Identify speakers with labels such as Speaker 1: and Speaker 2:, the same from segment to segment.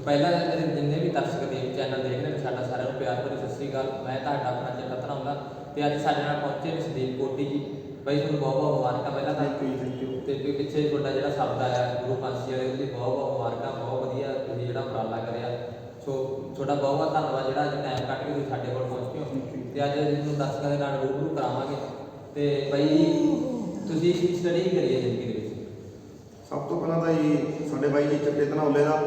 Speaker 1: ਸੋ ਪਹਿਲਾਂ ਤਾਂ ਮੇਰੇ ਜਿੰਨੇ ਵੀ ਦਰਸ਼ਕ ਦੇਵ ਚੈਨਲ ਦੇਖ ਰਹੇ ਨੇ ਸਾਡਾ ਸਾਰਿਆਂ ਨੂੰ ਪਿਆਰ ਭਰੀ ਸਤਿ ਸ੍ਰੀ ਅਕਾਲ। ਮੈਂ ਤੁਹਾਡਾ ਆਪਣਾ ਚੇਲਾ ਧਰਮਦਾ ਤੇ ਅੱਜ ਸਾਡੇ ਨਾਲ ਪਹੁੰਚੇ ਨੇ ਸੰਦੀਪ ਕੋਟੀ ਜੀ। ਬਾਈ ਤੁਹਾਨੂੰ ਬਹੁਤ ਬਹੁਤ ਮੁਬਾਰਕਾਂ ਪਹਿਲਾਂ ਤਾਂ।
Speaker 2: ਥੈਂਕ ਯੂ ਥੈਂਕ ਯੂ
Speaker 1: ਤੇ ਵੀ ਪਿੱਛੇ ਤੁਹਾਡਾ ਜਿਹੜਾ ਸ਼ਬਦ ਆਇਆ ਗੁਰੂ ਪੰਛੀ ਵਾਲੇ ਉਹਦੀ ਬਹੁਤ ਬਹੁਤ ਮੁਬਾਰਕਾਂ ਬਹੁਤ ਵਧੀਆ ਤੁਸੀਂ ਜਿਹੜਾ ਉਪਰਾਲਾ ਕਰਿਆ। ਸੋ ਤੁਹਾਡਾ ਬਹੁਤ ਬਹੁਤ ਧੰਨਵਾਦ ਜਿਹੜਾ ਅੱਜ ਟਾਈਮ ਕੱਢ ਕੇ ਤੁਸੀਂ ਸਾਡੇ ਕੋਲ ਪਹੁੰਚੇ ਹੋ। ਤੇ ਅੱਜ ਤੁਹਾਨੂੰ ਦਰਸ਼ਕਾਂ ਦੇ ਨਾਲ ਰੂਬਰੂ ਕਰਾਵਾਂਗੇ। ਤੇ ਬਾਈ ਤੁਸੀਂ ਸਟੱਡੀ ਕਰੀ ਹੈ ਜ਼ਿੰਦਗੀ ਦੇ ਵਿੱਚ?
Speaker 2: ਸਭ ਤੋਂ ਪਹਿਲਾਂ ਤਾਂ ਜੀ ਸਾਡੇ ਬਾਈ ਜੀ ਚੱਕੇ ਧਨੌਲੇ ਦਾ।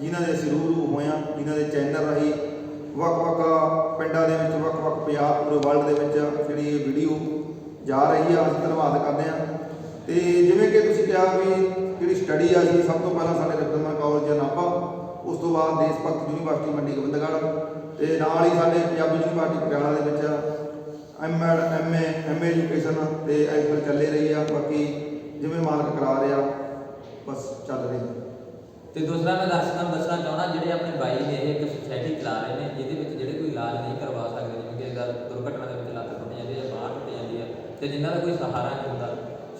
Speaker 2: ਜਿਨ੍ਹਾਂ ਦੇ ਅਸੀਂ ਰੂਬਰੂ ਹੋਏ ਹਾਂ, ਜਿਨ੍ਹਾਂ ਦੇ ਚੈਨਲ ਰਾਹੀਂ ਵੱਖ-ਵੱਖ ਪਿੰਡਾਂ ਦੇ ਵਿੱਚ ਵੱਖ-ਵੱਖ ਪੰਜਾਬ ਪੂਰੇ ਵਰਲਡ ਦੇ ਵਿੱਚ ਜਿਹੜੀ ਇਹ ਵੀਡੀਓ ਜਾ ਰਹੀ ਆ, ਅਸੀਂ ਧੰਨਵਾਦ ਕਰਦੇ ਹਾਂ। ਤੇ ਜਿਵੇਂ ਕਿ ਤੁਸੀਂ ਕਿਹਾ ਵੀ ਜਿਹੜੀ ਸਟੱਡੀ ਆ ਜੀ ਸਭ ਤੋਂ ਪਹਿਲਾਂ ਸਾਡੇ ਰਤਨਮਾ ਕਾਲਜ ਨਾਭਾ, ਉਸ ਤੋਂ ਬਾਅਦ ਦੇਸ਼ ਭਗਤ ਯੂਨੀਵਰਸਿਟੀ ਮੰਡੀ ਗੋਬਿੰਦਗੜ੍ਹ ਤੇ ਨਾਲ ਹੀ ਸਾਡੇ ਪੰਜਾਬੀ ਯੂਨੀਵਰਸਿਟੀ ਪਟਿਆਲਾ ਦੇ ਵਿੱਚ ਐਮਐਡ ਐਮਏ ਐਮਏ ਐਜੂਕੇਸ਼ਨ ਤੇ ਐਫਲ ਚੱਲੇ ਰਹੀ ਆ, ਬਾਕੀ ਜਿਵੇਂ ਮਾਲਕ ਕਰਾ ਰਿਹਾ, ਬਸ ਚੱਲ ਰਹੀ ਹੈ
Speaker 1: ਤੇ ਦੂਸਰਾ ਮੈਂ ਦਰਸ਼ਕਾਂ ਨੂੰ ਦੱਸਣਾ ਚਾਹੁੰਦਾ, ਜਿਹੜੇ ਆਪਣੇ ਬਾਈ ਨੇ ਇਹ ਇੱਕ ਸੁਸਾਇਟੀ ਚਲਾ ਰਹੇ ਨੇ, ਜਿਹਦੇ ਵਿੱਚ ਜਿਹੜੇ ਕੋਈ ਇਲਾਜ ਨਹੀਂ ਕਰਵਾ ਸਕਦੇ, ਜਿਵੇਂ ਕਿ ਅਗਰ ਦੁਰਘਟਨਾ ਦੇ ਵਿੱਚ ਲੱਤ ਟੁੱਟ ਜਾਂਦੀ ਹੈ ਬਾਂਹ ਟੁੱਟ ਜਾਂਦੀ ਹੈ ਤੇ ਜਿਨ੍ਹਾਂ ਦਾ ਕੋਈ ਸਹਾਰਾ ਨਹੀਂ ਹੁੰਦਾ।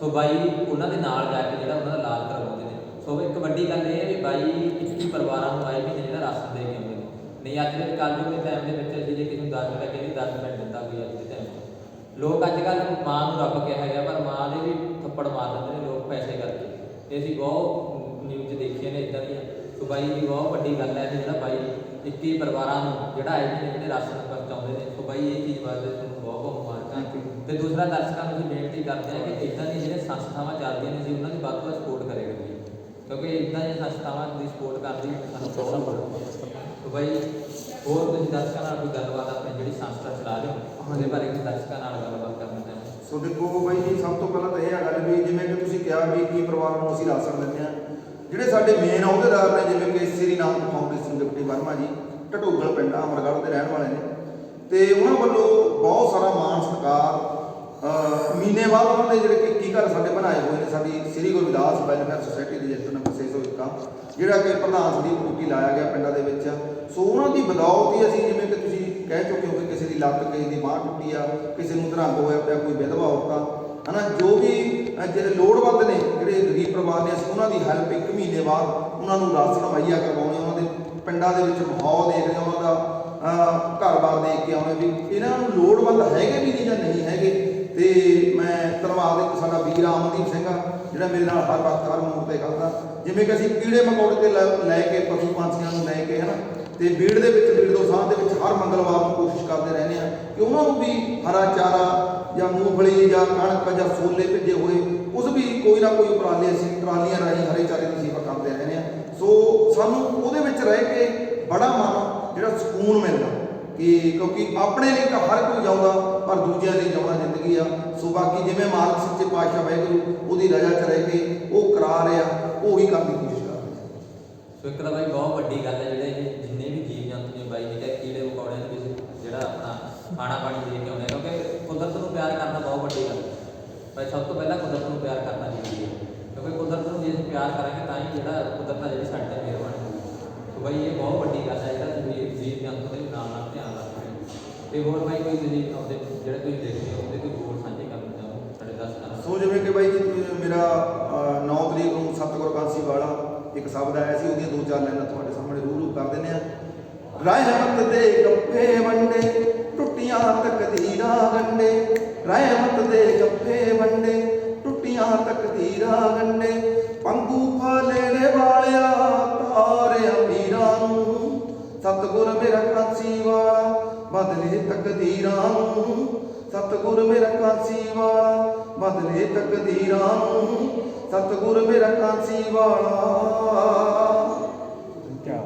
Speaker 1: ਸੋ ਬਾਈ ਉਹਨਾਂ ਦੇ ਨਾਲ ਜਾ ਕੇ ਜਿਹੜਾ ਉਹਨਾਂ ਦਾ ਇਲਾਜ ਕਰਵਾਉਂਦੇ ਨੇ। ਸੋ ਇੱਕ ਵੱਡੀ ਗੱਲ ਇਹ ਹੈ ਵੀ ਬਾਈ 21 ਪਰਿਵਾਰਾਂ ਨੂੰ ਆਏ ਮਹੀਨੇ ਜਿਹੜਾ ਰਾਸ਼ਨ ਦੇ ਕੇ ਆਉਂਦੇ ਨੇ। ਨਹੀਂ, ਅੱਜ ਦੇ ਕੱਲ੍ਹ ਦੇ ਟਾਈਮ ਦੇ ਵਿੱਚ ਅਸੀਂ ਜੇ ਕਿਸੇ ਨੂੰ 10 ਰੁਪਏ ਕਹਿੰਦੇ 10 ਰੁਪਏ ਦਿੰਦਾ ਕੋਈ ਅੱਜ ਦੇ ਟਾਈਮ ਲੋਕ ਅੱਜ ਕੱਲ੍ਹ ਮਾਂ ਨੂੰ ਰੱਬ ਕਿਹਾ ਹੈਗਾ ਪਰ ਮਾਂ ਦੇ ਵੀ ਥੱਪੜ ਮਾਰ ਦਿੰਦੇ ਨੇ, ਲੋਕ ਪੈਸੇ ਕਰਕੇ। ਤੇ ਅਸੀਂ ਬਹੁਤ ਨਿਊਜ਼ ਦੇਖੀਆਂ ਨੇ ਇਦਾਂ ਦੀਆਂ। ਸੋ ਬਾਈ ਦੀ ਬਹੁਤ ਵੱਡੀ ਗੱਲ ਹੈ ਕਿ ਜਿਹੜਾ ਬਾਈ 21 ਪਰਿਵਾਰਾਂ ਨੂੰ ਜਿਹੜਾ ਨੇ ਜਿਹੜੇ ਰਾਸ਼ਨ ਪਹੁੰਚਾਉਂਦੇ ਨੇ ਸੋ ਬਾਈ ਇਹ ਚੀਜ਼ ਵਾਸਤੇ ਤੁਹਾਨੂੰ ਬਹੁਤ ਬਹੁਤ ਮੁਬਾਰਕਾਂ। ਤੇ ਦੂਸਰਾ ਦਰਸ਼ਕਾਂ ਨੂੰ ਅਸੀਂ ਬੇਨਤੀ ਕਰਦੇ ਹਾਂ ਕਿ ਇਦਾਂ ਦੀਆਂ ਜਿਹੜੀਆਂ ਸੰਸਥਾਵਾਂ ਚੱਲਦੀਆਂ ਨੇ ਜੀ ਉਹਨਾਂ ਦੀ ਵੱਧ ਤੋਂ ਵੱਧ ਸਪੋਰਟ ਕਰਿਆ ਕਰੀਏ ਕਿਉਂਕਿ ਇਦਾਂ ਦੀਆਂ ਸੰਸਥਾਵਾਂ ਦੀ ਸਪੋਰਟ ਕਰਦੀ ਸਾਨੂੰ ਬਹੁਤ ਸੋ ਬਾਈ ਹੋਰ ਤੁਸੀਂ ਦਰਸ਼ਕਾਂ ਨਾਲ ਕੋਈ ਗੱਲਬਾਤ ਆਪਣੀ ਜਿਹੜੀ ਸੰਸਥਾ ਚਲਾ ਰਹੇ ਹੋ? ਉਹਦੇ ਬਾਰੇ ਵੀ ਦਰਸ਼ਕਾਂ ਨਾਲ ਗੱਲਬਾਤ ਕਰਨਾ ਚਾਹੁੰਦੇ
Speaker 2: ਸੋ ਦੇਖੋ ਬਾਈ ਜੀ ਸਭ ਤੋਂ ਪਹਿਲਾਂ ਤਾਂ ਇਹ ਆ ਗੱਲ ਵੀ ਜਿਵੇਂ ਕਿ ਤੁਸੀਂ ਕਿਹਾ ਵੀ ਕੀ ਪਰਿਵਾਰ ਨੂੰ ਅਸੀਂ ਰਾਸ਼ਨ ਦਿੰਦੇ ਆ ਜਿਹੜੇ ਸਾਡੇ ਮੇਨ ਅਹੁਦੇਦਾਰ ਨੇ, ਜਿਵੇਂ ਕਿ ਸ੍ਰੀ ਨਾਮ ਫਾਊਂਡੇਸ਼ਨ ਡਿਪਟੀ ਵਰਮਾ ਜੀ, ਢਟੋਗਲ ਪਿੰਡ ਅਮਰਗੜ੍ਹ ਦੇ ਰਹਿਣ ਵਾਲੇ ਨੇ, ਤੇ ਉਹਨਾਂ ਵੱਲੋਂ ਬਹੁਤ ਸਾਰਾ ਮਾਣ ਸਤਿਕਾਰ ਮਹੀਨੇ ਬਾਅਦ ਉਹਨਾਂ ਨੇ ਜਿਹੜੇ ਕਿ ਕੀ ਘਰ ਸਾਡੇ ਬਣਾਏ ਹੋਏ ਨੇ, ਸਾਡੀ ਸ੍ਰੀ ਗੁਰਦਾਸ ਵੈਲਫੇਅਰ ਸੁਸਾਇਟੀ ਦੇ ਜੈਤਨ ਵਿਸ਼ੇਸ਼ ਹੋਇਕਾ ਜਿਹੜਾ ਕਿ ਪ੍ਰਧਾਨ ਸੰਦੀਪ ਕੁੱਟੀ ਲਾਇਆ ਗਿਆ ਪਿੰਡਾਂ ਦੇ ਵਿੱਚ। ਸੋ ਉਹਨਾਂ ਦੀ ਬਦੌਲਤ ਹੀ ਅਸੀਂ ਜਿਵੇਂ ਕਿ ਤੁਸੀਂ ਕਹਿ ਚੁੱਕੇ ਹੋ ਕਿ ਕਿਸੇ ਦੀ ਲੱਤ, ਕਿਸੇ ਦੀ ਬਾਂਹ ਟੁੱਟੀ ਆ, ਕਿਸੇ ਨੂੰ ਧਰੰਗ ਹੋਇਆ ਪਿਆ, ਕੋਈ ਵਿਧਵਾ ਔਰਤਾਂ ਹਨਾ, ਜੋ ਵੀ ਜਿਹੜੇ ਲੋੜਵੰਦ ਨੇ, ਜਿਹੜੇ ਗਰੀਬ ਪਰਿਵਾਰ ਨੇ, ਅਸੀਂ ਉਹਨਾਂ ਦੀ ਹੈਲਪ ਇੱਕ ਮਹੀਨੇ ਬਾਅਦ ਉਹਨਾਂ ਨੂੰ ਰਾਸ਼ਨ ਮੁਹੱਈਆ ਕਰਵਾਉਣੇ ਉਹਨਾਂ ਦੇ ਪਿੰਡਾਂ ਦੇ ਵਿੱਚ ਮਾਹੌਲ ਦੇਖਦੇ ਰਹੇ ਉਹਨਾਂ ਦਾ ਘਰ-ਬਾਰ ਦੇਖ ਕੇ ਆਉਣੇ ਵੀ ਇਹਨਾਂ ਨੂੰ ਲੋੜਵੰਦ ਹੈਗੇ ਵੀ ਨਹੀਂ ਜਾਂ ਨਹੀਂ ਹੈਗੇ। ਤੇ ਮੈਂ ਧੰਨਵਾਦ ਇੱਕ ਸਾਡਾ ਵੀਰ ਅਮਨਦੀਪ ਸਿੰਘ ਆ, ਜਿਹੜਾ ਮੇਰੇ ਨਾਲ ਹਰ ਵਕਤ ਹਰ ਮੋੜ ਤੇ ਕਰਦਾ ਜਿਵੇਂ ਕਿ ਅਸੀਂ ਕੀੜੇ ਮਕੌੜੇ ਤੇ ਲੈ ਲੈ ਕੇ, ਪਸ਼ੂ ਪੰਛੀਆਂ ਨੂੰ ਲੈ ਕੇ, ਹਨਾ, ਤੇ ਬੀੜ ਦੇ ਵਿੱਚ, ਬੀੜ ਦੋ ਸਾਹ ਦੇ ਵਿੱਚ ਹਰ ਮੰਗਲਵਾਰ ਨੂੰ ਕੋਸ਼ਿਸ਼ ਕਰਦੇ ਰਹਿੰਦੇ ਆ ਕਿ ਉਹਨਾਂ ਨੂੰ ਵੀ ਹਰਾ ਚਾਰਾ ਜਾਂ ਮੂੰਗਫਲੀ ਜਾਂ ਕਣਕ ਜਾਂ ਛੋਲੇ ਭੇਜੇ ਹੋਏ, ਉਸ ਵੀ ਕੋਈ ਨਾ ਕੋਈ ਉਪਰਾਲੇ ਅਸੀਂ ਟਰਾਲੀਆਂ ਰਾਹੀਂ ਹਰੇ ਚਾਰੇ ਦੀ ਸੇਵਾ ਕਰਦੇ ਰਹਿੰਦੇ ਆ। ਸੋ ਸਾਨੂੰ ਉਹਦੇ ਵਿੱਚ ਰਹਿ ਕੇ ਬੜਾ ਮਨ, ਜਿਹੜਾ ਸਕੂਨ ਮਿਲਦਾ ਕਿ ਕਿਉਂਕਿ ਆਪਣੇ ਲਈ ਤਾਂ ਹਰ ਕੋਈ ਜਾਉਂਦਾ, ਪਰ ਦੂਜਿਆਂ ਲਈ ਜਾਉਣਾ ਜ਼ਿੰਦਗੀ ਆ। ਸੋ ਬਾਕੀ ਜਿਵੇਂ ਮਾਲਕ ਸੱਚੇ ਪਾਤਸ਼ਾਹ ਵਾਹਿਗੁਰੂ ਉਹਦੀ ਰਜ਼ਾ ਚ ਰਹਿ ਕੇ ਉਹ ਕਰਾ ਰਿਹਾ, ਉਹ ਹੀ ਕਰਨ ਦੀ ਕੋਸ਼ਿਸ਼ ਕਰ ਰਿਹਾ।
Speaker 1: ਸੋ ਇੱਕ ਤਾਂ ਬਾਈ ਬਹੁਤ ਵੱਡੀ ਗੱਲ ਹੈ ਜਿਹੜੇ ਇਹ ਜਿੰਨੇ ਵੀ ਜੀਵ ਜੰਤੂ ਨੇ ਬਾਈ ਜਿਹੜੇ ਕੀੜੇ ਮਕੌੜਿਆਂ ਦੇ ਵਿੱਚ ਜਿਹੜਾ ਆਪਣਾ ਖਾਣਾ ਪਾਣੀ ਦੇ ਕੇ ਆਉਂਦੇ ਕਿਉਂਕਿ ਕੁਦਰਤ ਨੂੰ ਪਿਆਰ ਕਰਨਾ ਬਹੁਤ ਵੱਡੀ ਗੱਲ ਹੈ। ਬਾਈ ਸਭ ਤੋਂ ਪਹਿਲਾਂ ਕੁਦਰਤ ਨੂੰ ਪਿਆਰ ਕਰਨਾ ਜ਼ਰੂਰੀ ਹੈ, ਕਿਉਂਕਿ ਕੁਦਰਤ ਨੂੰ ਜੇ ਅਸੀਂ ਪਿਆਰ ਕਰਾਂਗੇ ਤਾਂ ਹੀ ਜਿਹੜਾ ਕੁਦਰਤ ਜਿਹੜੀ ਸਾਡੇ ਤੇ ਮਿਹਰਬਾਨੀ ਹੋਊਗੀ। ਸੋ ਬਾਈ ਇਹ ਬਹੁਤ ਵੱਡੀ ਗੱਲ ਹੈ ਜਿਹੜਾ ਤੁਸੀਂ ਜੀਵ ਜੰਤੂ ਦੇ ਨਾਲ ਨਾਲ ਧਿਆਨ ਰੱਖਦੇ ਤੇ ਹੋਰ ਬਾਈ ਕੋਈ ਤੁਸੀਂ ਆਪਦੇ ਜਿਹੜੇ ਤੁਸੀਂ ਦੇਖਦੇ ਹੋ, ਉਹਦੇ ਕੋਈ ਹੋਰ ਸਾਂਝੇ ਕਰਨਾ ਚਾਹੋ ਸਾਡੇ ਦਰਸ਼ਕਾਂ ਨਾਲ
Speaker 2: ਸੋ ਜਿਵੇਂ ਕਿ ਬਾਈ ਜੀ ਮੇਰਾ 9 ਤਰੀਕ ਨੂੰ ਸਤਿਗੁਰ ਕਾਂਸੀ ਵਾਲਾ ਇੱਕ ਸ਼ਬਦ ਆਇਆ ਸੀ, ਉਹਦੀਆਂ ਦੋ ਚਾਰ ਲਾਈਨਾਂ ਤੁਹਾਡੇ ਸਾਹਮਣੇ ਰੂਹ ਰੂਰੂ ਕਰ ਦਿੰਦੇ ਆ ਰਹਿਮਤ ਦੇ ਗੱਫੇ ਵੰਡੇ ਟੁੱਟੀਆਂ ਤਕਦੀਰਾਂ ਗੰਡੇ ਰਹਿਮਤ ਦੇ ਗੱਫੇ ਵੰਡੇ। ਟੁੱਟੀਆਂ ਤਕਦੀਰਾਂ ਗੰਡੇ ਪੰਗੂ ਫਾਲੇੜੇ ਵਾਲਿਆ ਤਾਰੇ ਅਮੀਰਾਂ ਨੂੰ। ਸਤਿਗੁਰ ਮੇਰਾ ਕਾਂਸੀ ਵਾਲਾ ਬਦਲੇ ਤਕਦੀਰਾਂ ਨੂੰ। ਸਤਿਗੁਰ ਮੇਰਾ ਕਾਂਸੀ ਵਾਲਾ ਬਦਲੇ ਤਕਦੀਰਾਂ ਨੂੰ। ਸਤਿਗੁਰ ਮੇਰਾ ਕਾਂਸੀ ਵਾਲਾ।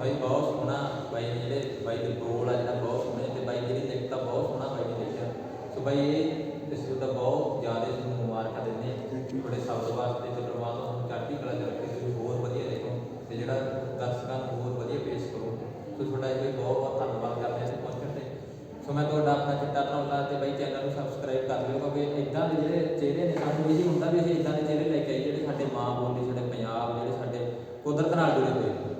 Speaker 1: ਬਾਈ ਬਹੁਤ ਸੋਹਣਾ ਬਾਈ ਨੇ ਜਿਹੜੇ ਬਾਈ ਦੇ ਬੋਲ ਆ ਜਿਹੜਾ ਬਹੁਤ ਲਿਖਿਆ ਸੋ ਬਾਈ ਇਹ ਇਸ ਦਾ ਬਹੁਤ ਜ਼ਿਆਦਾ ਤੁਹਾਨੂੰ ਮੁਬਾਰਕਾਂ ਦਿੰਦੇ ਹਾਂ ਤੁਹਾਡੇ ਸ਼ਬਦ ਵਾਸਤੇ ਤੇ ਪਰਮਾਤਮਾ ਤੁਹਾਨੂੰ ਚੜ੍ਹਦੀ ਕਲਾ ਚ ਰੱਖੇ ਤੁਸੀਂ ਹੋਰ ਵਧੀਆ ਲਿਖੋ ਤੇ ਜਿਹੜਾ ਦਰਸ਼ਕਾਂ ਨੂੰ ਹੋਰ ਵਧੀਆ ਪੇਸ਼ ਕਰੋ ਸੋ ਤੁਹਾਡਾ ਇਹ ਬਹੁਤ ਬਹੁਤ ਧੰਨਵਾਦ ਕਰਦੇ ਹਾਂ ਇੱਥੇ ਪਹੁੰਚਣ ਤੇ ਸੋ ਮੈਂ ਤੁਹਾਡਾ ਆਪਣਾ ਚਿੱਟਾ ਧਰਮਲਾ ਤੇ ਬਾਈ ਚੈਨਲ ਨੂੰ ਸਬਸਕ੍ਰਾਈਬ ਕਰ ਲਿਓ ਕਿਉਂਕਿ ਇਦਾਂ ਦੇ ਜਿਹੜੇ ਚਿਹਰੇ ਨੇ ਸਾਨੂੰ ਇਹ ਹੁੰਦਾ ਵੀ ਅਸੀਂ ਇਦਾਂ ਦੇ ਚਿਹਰੇ ਲੈ ਕੇ ਆਈਏ ਜਿਹੜੇ ਸਾਡੇ ਮਾਂ ਬੋਲੀ ਸਾਡੇ ਪੰਜਾਬ ਜਿਹੜੇ ਸਾਡੇ ਕੁਦਰਤ ਨਾਲ ਜੁੜੇ ਹੋਏ ਨੇ।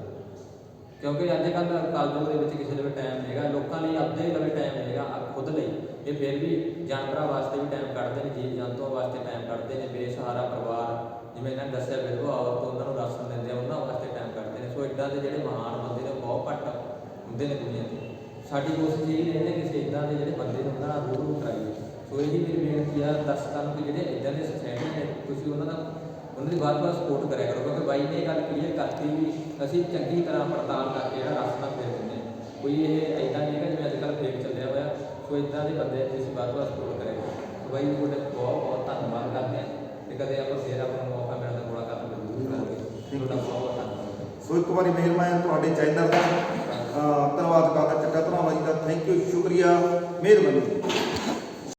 Speaker 1: ਕਿਉਂਕਿ ਅੱਜ ਕੱਲ੍ਹ ਕਾਲਜੋਂ ਦੇ ਵਿੱਚ ਕਿਸੇ ਦੇ ਵੀ ਟਾਈਮ ਨਹੀਂ ਹੈਗਾ ਲੋਕਾਂ ਲਈ ਆਪਦੇ ਲਈ ਟਾਈਮ ਨਹੀਂ ਹੈਗਾ ਆਪ ਖੁਦ ਲਈ। ਇਹ ਫਿਰ ਵੀ ਜਾਨਵਰਾਂ ਵਾਸਤੇ ਵੀ ਟਾਈਮ ਕੱਢਦੇ ਨੇ, ਜੀਵ ਜੰਤੂਆਂ ਵਾਸਤੇ ਟਾਈਮ ਕੱਢਦੇ ਨੇ, ਬੇਸਹਾਰਾ ਪਰਿਵਾਰ, ਜਿਵੇਂ ਇਹਨਾਂ ਨੇ ਦੱਸਿਆ ਵਿਧਵਾ ਔਰਤ ਉਹਨਾਂ ਨੂੰ ਰਾਸ਼ਨ ਦਿੰਦੇ ਆ, ਉਹਨਾਂ ਵਾਸਤੇ ਟਾਈਮ ਕੱਢਦੇ ਨੇ। ਸੋ ਸੋ ਇਦਾਂ ਦੇ ਜਿਹੜੇ ਮਹਾਨ ਬੰਦੇ ਨੇ ਬਹੁਤ ਘੱਟ ਹੁੰਦੇ ਨੇ ਦੁਨੀਆ 'ਤੇ। ਸਾਡੀ ਕੋਸ਼ਿਸ਼ ਇਹ ਰਹਿੰਦੀ ਹੈ ਕਿਸੇ ਇਦਾਂ ਦੇ ਜਿਹੜੇ ਬੰਦੇ ਨੇ, ਉਹਨਾਂ ਨਾਲ ਰੂਬਰੂ ਕਰਾਈਏ। ਸੋ ਇਹੀ ਮੇਰੀ ਬੇਨਤੀ ਆ ਦਰਸ਼ਕਾਂ ਨੂੰ ਕਿ ਜਿਹੜੇ ਇਦਾਂ ਦੇ ਸੁਸਾਇਟੀ ਨੇ, ਤੁਸੀਂ ਉਹਨਾਂ ਦਾ, ਉਹਨਾਂ ਦੀ ਵਾਰ-ਵਾਰ ਸਪੋਰਟ ਕਰਿਆ ਕਰੋ, ਕਿਉਂਕਿ ਬਾਈ ਨੇ ਇਹ ਗੱਲ ਕਲੀਅਰ ਕਰਤੀ ਵੀ ਅਸੀਂ ਚੰਗੀ ਤਰ੍ਹਾਂ ਪੜਤਾਲ ਕਰਕੇ ਜਿਹੜਾ ਰਸਤਾ ਫੇਰ ਦਿੰਦੇ ਹਾਂ। ਕੋਈ ਇਹ ਇਦਾਂ ਨਹੀਂ ਹੈਗਾ ਜਿਵੇਂ ਅੱਜ ਕੱਲ੍ਹ ਫੇਕ ਚੱਲਿਆ ਹੋਇਆ ਸੋ ਇਦਾਂ ਦੇ ਬੰਦੇ ਅਸੀਂ ਵਾਰ-ਵਾਰ ਸਪੋਰਟ ਕਰੋ ਸੋ ਬਾਈ ਤੁਹਾਡੇ ਬਹੁਤ ਬਹੁਤ ਧੰਨਵਾਦ ਕਰਦੇ ਹਾਂ ਤੇ ਕਦੇ ਆਪਾਂ ਫੇਰ ਆਪਾਂ ਨੂੰ ਮੌਕਾ ਮਿਲਦਾ ਮੁਲਾਕਾਤ ਜ਼ਰੂਰ ਕਰਾਂਗੇ। ਤੁਹਾਡਾ ਬਹੁਤ ਬਹੁਤ ਧੰਨਵਾਦ।
Speaker 2: ਸੋ ਇੱਕ ਵਾਰੀ ਮੇਰ ਮੈਂ ਤੁਹਾਡੇ ਚੈਨਲ ਦਾ ਧੰਨਵਾਦ ਕਰਦਾ ਚੱਕਾ ਧੰਨਵਾਦ ਜੀ ਦਾ। ਥੈਂਕ ਯੂ ਸ਼ੁਕਰੀਆ। ਮਿਹਰਬਾਨੀ।